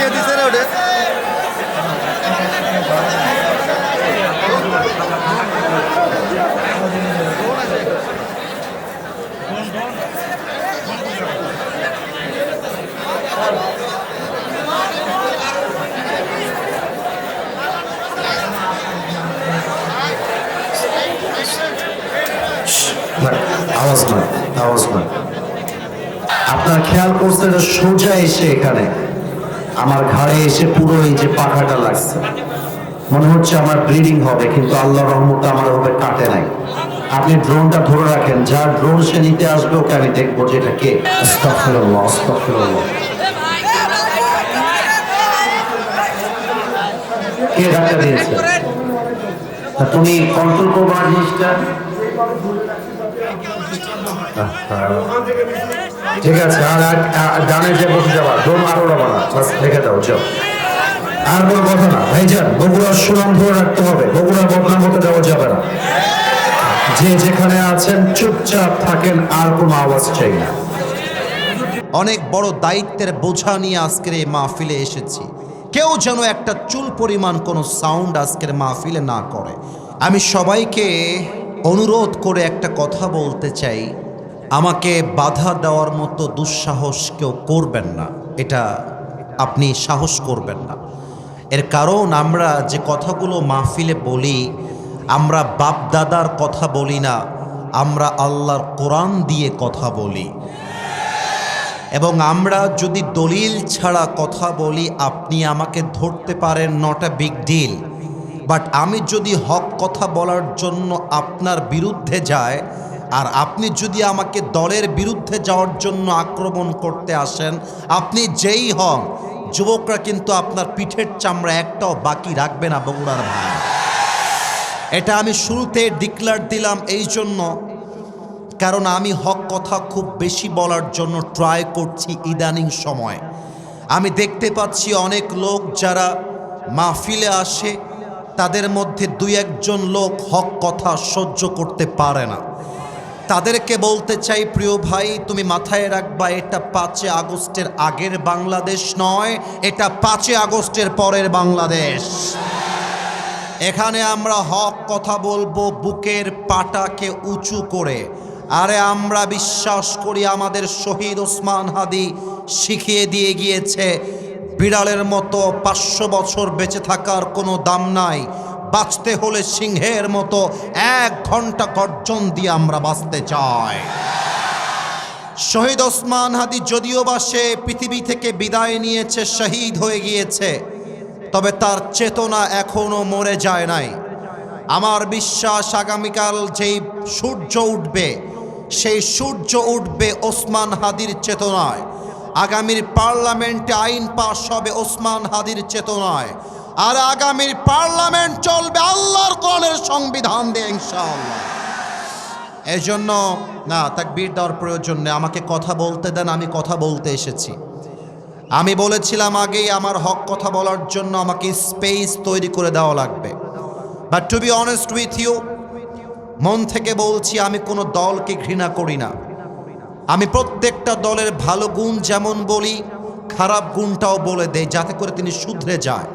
কে দিছে রে নয় খেয়াল করছে এটা সোজা এসে এখানে। আমার ঘাড়ে এসে পুরো এই যে পাখাটা লাগছে। মনে হচ্ছে আমার ব্লিডিং হবে, কিন্তু আল্লাহ রহমত আমার ওভাবে কাটে নাই। আপনি ড্রোনটা ধরে রাখেন, যার ড্রোন সে নিতে আসবে, ওকে আমি দেখব যে এটা কে। আস্তাগফিরুল্লাহ কে ধাক্কা দিয়েছে? তুমি কন্ট্রোল করব, জিনিসটা? ঠিক আছে আর ডানে যে বসে যাবা ডোম আরও রবা না রেখে দাও, যাও। আর কোনো কথা না। ভাইজান বগুড়ার সুনাম ধরে রাখতে হবে, বগুড়ার বদনাম হতে দেওয়া যাবে না। যে যেখানে আছেন, চুপচাপ থাকেন, আর কোনো আওয়াজ চাই না। অনেক বড় দায়িত্বের বোঝা নিয়ে আজকের এই মাহফিলে এসেছি। কেউ যেন একটা চুল পরিমাণ কোনো সাউন্ড আজকের মাহফিলে না করে। আমি সবাইকে অনুরোধ করে একটা কথা বলতে চাই। আমাকে বাধা দেওয়ার মতো দুঃসাহস কেউ করবেন না। এটা আপনি সাহস করবেন না। এর কারণ আমরা যে কথাগুলো মাহফিলে বলি, আমরা বাপ দাদার কথা বলি না, আমরা আল্লাহর কোরআন দিয়ে কথা বলি। এবং আমরা যদি দলিল ছাড়া কথা বলি, আপনি আমাকে ধরতে পারেন নট বিগ ডিল বাট আমি যদি হক কথা বলার জন্য আপনার বিরুদ্ধে যায় আর আপনি যদি আমাকে দলের বিরুদ্ধে যাওয়ার জন্য আক্রমণ করতে আসেন, আপনি যেই হন, যুবকরা কিন্তু আপনার পিঠের চামড়া একটাও বাকি রাখবে না, বগুড়ার ভাই। এটা আমি শুরুতে ডিক্লার দিলাম এই জন্য কারণ আমি হক কথা খুব বেশি বলার জন্য ট্রাই করছি ইদানিং সময়। আমি দেখতে পাচ্ছি অনেক লোক যারা মাহফিলে আসে, তাদের মধ্যে দুই একজন লোক হক কথা সহ্য করতে পারে না। তাদেরকে বলতে চাই, প্রিয় ভাই, তুমি মাথায় রাখবা, এটা পাঁচে আগস্টের আগের বাংলাদেশ নয়, এটা পাঁচে আগস্টের পরের বাংলাদেশ। এখানে আমরা হক কথা বলব বুকের পাটাকে উঁচু করে। আরে আমরা বিশ্বাস করি আমাদের শহীদ ওসমান হাদি শিখিয়ে দিয়ে গিয়েছে, বিড়ালের মতো পাঁচশো বছর বেঁচে থাকার কোনো দাম নাই। বাঁচতে হলে সিংহের মতো এক ঘণ্টা গর্জন দিয়ে আমরা বাঁচতে চাই। শহীদ ওসমান হাদি যদিও বা সে পৃথিবী থেকে বিদায় নিয়েছে, শহীদ হয়ে গিয়েছে, তবে তার চেতনা এখনও মরে যায় নাই। আমার বিশ্বাস আগামীকাল যেই সূর্য উঠবে, সেই সূর্য উঠবে ওসমান হাদির চেতনায়। আগামীর পার্লামেন্টে আইন পাশ হবে ওসমান হাদির চেতনায়। আর আগামীর পার্লামেন্ট চলবে আল্লাহর কনের সংবিধান দিয়ে, ইনশাআল্লাহ। এই জন্য না, তাকবীর দেওয়ার প্রয়োজন নেই। আমাকে কথা বলতে দেন, আমি কথা বলতে এসেছি। আমি বলেছিলাম আগেই, আমার হক কথা বলার জন্য আমাকে স্পেস তৈরি করে দেওয়া লাগবে। But to be honest with you মন থেকে বলছি, আমি কোনো দলকে ঘৃণা করি না। আমি প্রত্যেকটা দলের ভালো গুণ যেমন বলি, খারাপ গুণটাও বলে দেয় যাতে করে তিনি শুধরে যায়।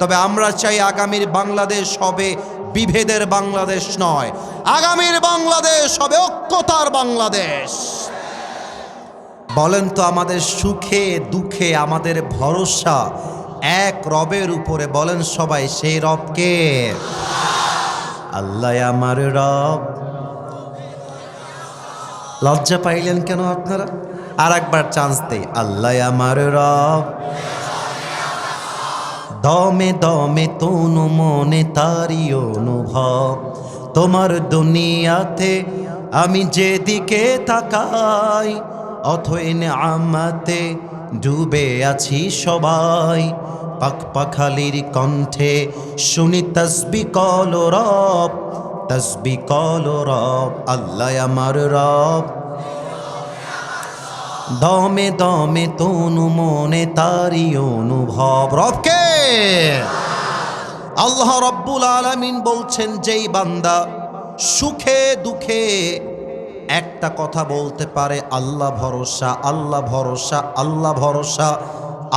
তবে আমরা চাই আগামীর বাংলাদেশ হবে বিভেদের বাংলাদেশ নয়। আগামীর বাংলাদেশ হবে ঐক্যতার বাংলাদেশ। বলেন তো আমাদের সুখে, দুঃখে, আমাদের ভরসা এক রবের উপরে বলেন সবাই, সেই রবকে আল্লাহ আমার রব। লজ্জা পাইলেন কেন আপনারা? আর একবার চান্স দেই। আল্লাহ আমার রব। দমে দমে তনু মনে তারি অনুভব। তোমার দুনিয়াতে আমি যেদিকে তাকাই অথইন আমাতে ডুবে আছি সবাই। পাখ পাখালির কণ্ঠে শুনি তসবি কল রব, তসবি কল রব, আল্লাহ আমার রব। দমে দমে তনু মনে তারি অনুভব। রবকে আল্লাহ রব্বুল আলামিন বলছেন, যেই বান্দা সুখে দুঃখে একটা কথা বলতে পারে, আল্লাহ ভরসা আল্লাহ ভরসা আল্লাহ ভরসা,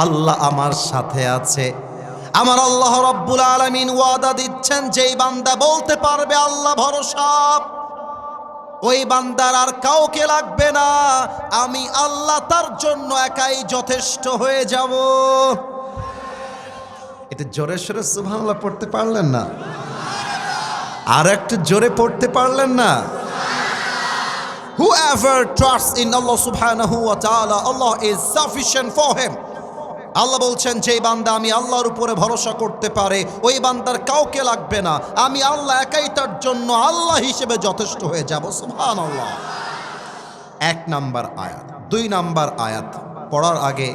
আল্লাহ আমার সাথে আছে। আমার আল্লাহ রব্বুল আলমিন ওয়াদা দিচ্ছেন, যেই বান্দা বলতে পারবে, আল্লাহ ভরসা, ওই বান্দার আর কাউকে লাগবে না। আমি আল্লাহ তার জন্য একাই যথেষ্ট হয়ে যাব। এটা জোরে সোরে সুবহানাল্লাহ পড়তে পারলেন না। আর একটু জোরে পড়তে পারলেন না। Whoever trusts in Allah subhanahu wa ta'ala, Allah is sufficient for him. আল্লাহ বলছেন যে বান্দা আমি আল্লাহর উপরে ভরসা করতে পারে ওই বান্দার কাউকে লাগবে না। আমি আল্লাহ একাই তার জন্য আল্লাহ হিসেবে যথেষ্ট হয়ে যাব। সুবহান আল্লাহ এক নাম্বার আয়াত দুই নাম্বার আয়াত পড়ার আগে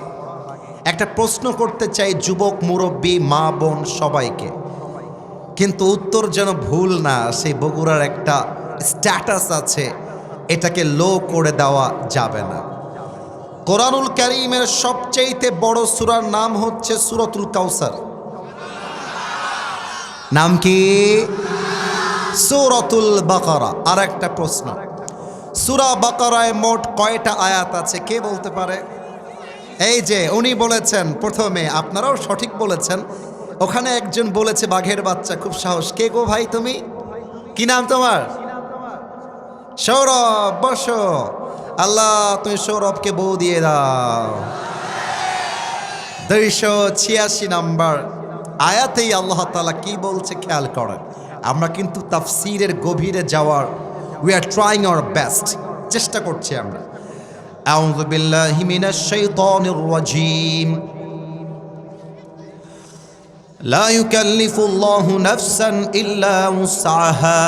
একটা প্রশ্ন করতে চাই যুবক, মুরব্বী, মা, বোন সবাইকে। কিন্তু উত্তর যেন ভুল না, সেই বগুড়ার একটা স্ট্যাটাস আছে, এটাকে লো করে দেওয়া যাবে না। কোরআনুল করিমের সবচেয়েতে বড় সুরার নাম হচ্ছে সূরাতুল কাউসার। নাম কি? সুরতুল বাকারা। আর একটা প্রশ্ন। সূরা বাকারায় মোট কয়টা আয়াত আছে, কে বলতে পারে? এই যে উনি বলেছেন, প্রথমে আপনারাও সঠিক বলেছেন। ওখানে একজন বলেছে, বাঘের বাচ্চা, খুব সাহস। কে গো ভাই তুমি? কি নাম তোমার? সৌরভ, বসো। আল্লাহ, তুমি সৌরভকে বউ দিয়ে দাও। দুইশো ছিয়াশি নাম্বার আয়াতেই আল্লাহ তালা কি বলছে খেয়াল করেন। আমরা কিন্তু তাফসিরের গভীরে যাওয়ার we are trying our best চেষ্টা করছি আমরা। أعوذ بالله من الشيطان الرجيم لا يكلف الله نفسا إلا وسعها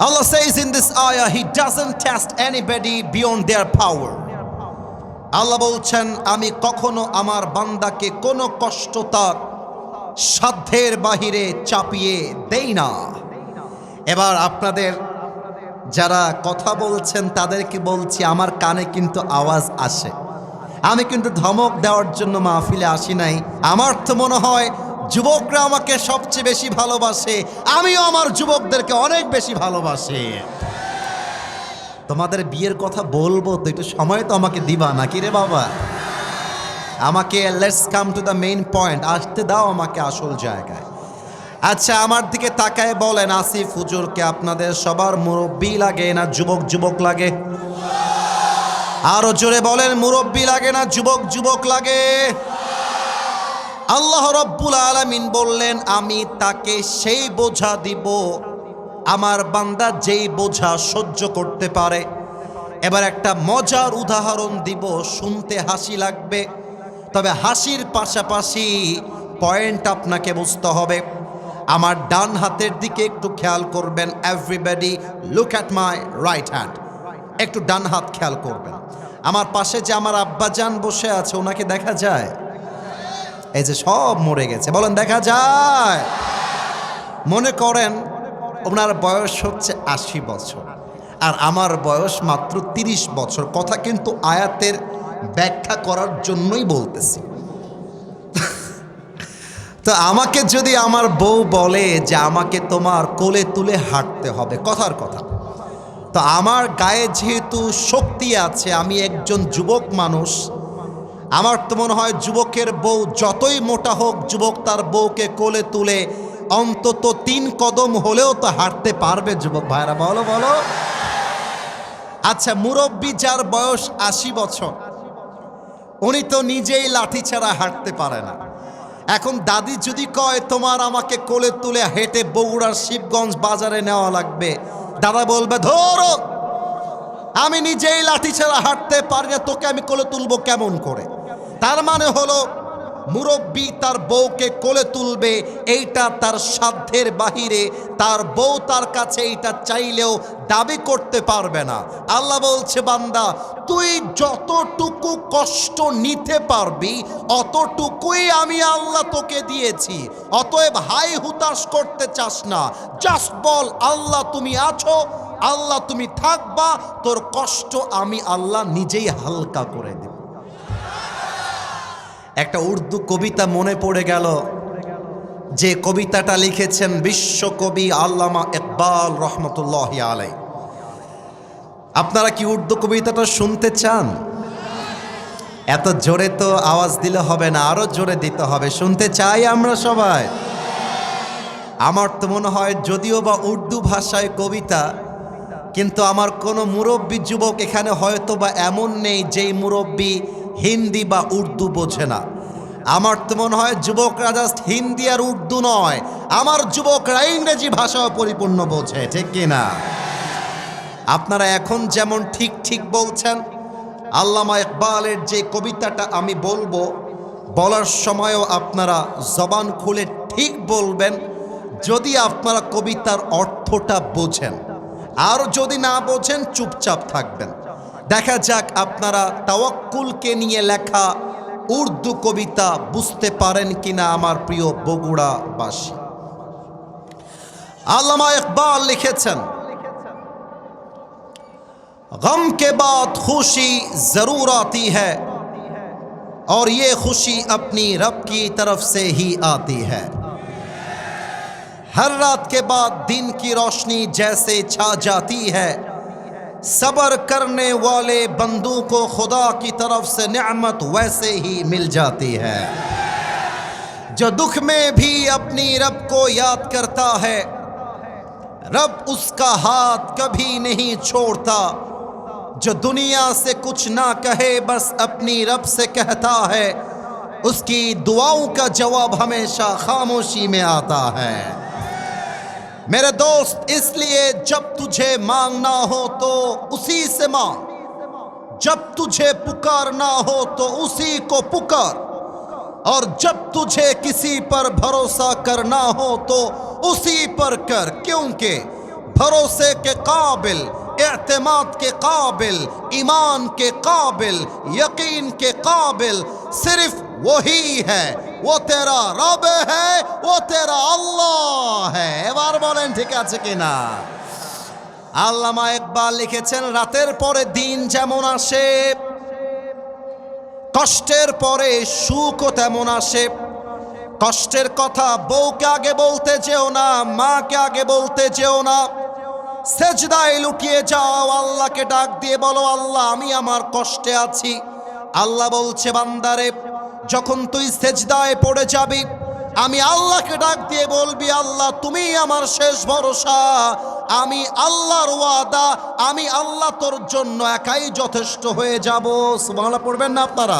Allah says in this ayah, He doesn't test anybody beyond their power. আল্লাহ বলছেন আমি কখনো আমার বান্দাকে কোনো কষ্ট তার সাধ্যের বাহিরে চাপিয়ে দেই না এবার আপনাদের যারা কথা বলছেন তাদেরকে বলছি, আমার কানে কিন্তু আওয়াজ আসে। আমি কিন্তু ধমক দেওয়ার জন্য মাহফিলে আসি নাই। আমার তো মনে হয় যুবকরা আমাকে সবচেয়ে বেশি ভালোবাসে। আমিও আমার যুবকদেরকে অনেক বেশি ভালোবাসি। তোমাদের বিয়ের কথা বলব, তো একটু সময় তো আমাকে দিবা নাকি রে বাবা? আমাকে let's come to the main point আসতে দাও আমাকে আসল জায়গায়। আচ্ছা আমার দিকে তাকায় বলেন, আসিফ, হুজুরকে আপনাদের সবার মুরব্বী লাগে না যুবক যুবক লাগে? আরও জোরে বলেন, মুরব্বী লাগে না যুবক যুবক লাগে? আল্লাহ রব্বুল আলামিন বললেন, আমি তাকে সেই বোঝা দিব, আমার বান্দা যেই বোঝা সহ্য করতে পারে। এবার একটা মজার উদাহরণ দিব, শুনতে হাসি লাগবে, তবে হাসির পাশাপাশি পয়েন্ট আপনাকে বুঝতে হবে। আমার ডান হাতের দিকে একটু খেয়াল করবেন everybody look at my right hand একটু ডান হাত খেয়াল করবেন। আমার পাশে যে আমার আব্বাজান বসে আছে, ওনাকে দেখা যায়? এই যে সব মরে গেছে। বলেন, দেখা যায়? মনে করেন, ওনার বয়স হচ্ছে আশি বছর। আর আমার বয়স মাত্র তিরিশ বছর। কথা কিন্তু আয়াতের ব্যাখ্যা করার জন্যই বলতেছি। তো আমাকে যদি আমার বউ বলে যে আমাকে তোমার কোলে তুলে হাঁটতে হবে, কথার কথা। তো আমার গায়ে যেহেতু শক্তি আছে, আমি একজন যুবক মানুষ, আমার তো মনে হয় যুবকের বউ যতই মোটা হোক, যুবক তার বউকে কোলে তুলে অন্তত তিন কদম হলেও তো হাঁটতে পারবে যুবক ভাইরা বলো বলো। আচ্ছা মুরব্বী যার বয়স আশি বছর, উনি তো নিজেই লাঠি ছাড়া হাঁটতে পারে না। এখন দাদি যদি কয়, তোমার আমাকে কোলে তুলে হেঁটে বগুড়ার শিবগঞ্জ বাজারে নেওয়া লাগবে। দাদা বলবে, ধরো, আমি নিজেই লাঠি ছাড়া হাঁটতে পারি না, তোকে আমি কোলে তুলবো কেমন করে? তার মানে হলো মুরব্বী তার বউকে কোলে তুলবে, এইটা তার সাধ্যের বাহিরে। তার বউ তার কাছে এইটা চাইলেও দাবি করতে পারবে না। আল্লাহ বলছে, বান্দা, তুই যতটুকু কষ্ট নিতে পারবি, অতটুকুই আমি আল্লাহ তোকে দিয়েছি। অতএব হাই হুতাশ করতে চাস না। জাস্ট বল, আল্লাহ তুমি আছো, আল্লাহ তুমি থাকবা, তোর কষ্ট আমি আল্লাহ নিজেই হালকা করে একটা উর্দু কবিতা মনে পড়ে গেল। যে কবিতাটা লিখেছেন বিশ্বকবি আল্লামা ইকবাল রহমতুল্লাহ আলাই। আপনারা কি উর্দু কবিতাটা শুনতে চান? এত জোরে তো আওয়াজ দিলে হবে না, আরও জোরে দিতে হবে। শুনতে চাই আমরা সবাই। আমার তো মনে হয় যদিও বা উর্দু ভাষায় কবিতা, কিন্তু আমার কোনো মুরব্বী যুবক এখানে হয়তো বা এমন নেই যেই মুরব্বী হিন্দি বা উর্দু বোঝে না। আমার তো মনে হয় যুবকরা জাস্ট হিন্দি আর উর্দু নয়। আমার যুবকরা ইংরেজি ভাষাও পরিপূর্ণ বোঝে, ঠিক কিনা আপনারা এখন যেমন ঠিক ঠিক বলছেন, আল্লামা ইকবালের যে কবিতাটা আমি বলব, বলার সময়ও আপনারা জবান খুলে ঠিক বলবেন, যদি আপনারা কবিতার অর্থটা বোঝেন। আর যদি না বোঝেন, চুপচাপ থাকবেন। দেখা যাক আপনারা তাওয়াক্কুলকে নিয়ে লেখা উর্দু কবিতা বুঝতে পারেন কিনা আমার প্রিয় বগুড়াবাসী। علامہ اقبال لکھن غم کے بعد خوشی ضرور آتی ہے اور یہ خوشی اپنی رب کی طرف سے ہی آتی ہے ہر رات کے بعد دن کی روشنی جیسے چھا جاتی ہے صبر کرنے والے بندوں کو خدا کی طرف سے نعمت ویسے ہی مل جاتی ہے۔ جو دکھ میں بھی اپنی رب کو یاد کرتا ہے، رب اس کا ہاتھ کبھی نہیں چھوڑتا۔ جو دنیا سے کچھ نہ کہے، بس اپنی رب سے کہتا ہے۔ اس کی دعاؤں کا جواب ہمیشہ خاموشی میں آتا ہے۔ میرے دوست، اس لیے جب تجھے مانگنا ہو تو اسی سے مانگ۔ جب تجھے پکارنا ہو تو اسی کو پکار۔ اور جب تجھے کسی پر بھروسہ کرنا ہو تو اسی پر کر۔ کیونکہ بھروسے کے قابل، اعتماد کے قابل، ایمان کے قابل، یقین کے قابل صرف وہی ہے۔ ও তেরা রবে হ্যাঁ ও তেরা আল্লাহ হ্যাঁ এবার বলেন ঠিক আছে কিনা? আল্লামা একবার লিখেছেন, রাতের পরে দিন যেমন আসে, কষ্টের পরে সুখও তেমন আসে। কষ্টের কথা বউকে আগে বলতে যেও না, মাকে আগে বলতে যেও না। সেজদায় লুকিয়ে যাও, আল্লাহকে ডাক দিয়ে বলো, আল্লাহ, আমি আমার কষ্টে আছি। আল্লাহ বলছে, বান্দারে যখন তুই সেজদায় পড়ে যাবি, আমি আল্লাহকে ডাক দিয়ে বলবি, আল্লাহ, তুমি আমার শেষ ভরসা। আমি আল্লাহর ওয়াদা, আমি আল্লাহ তোর জন্য একাই যথেষ্ট হয়ে যাব। বাংলা পড়বেন না আপনারা?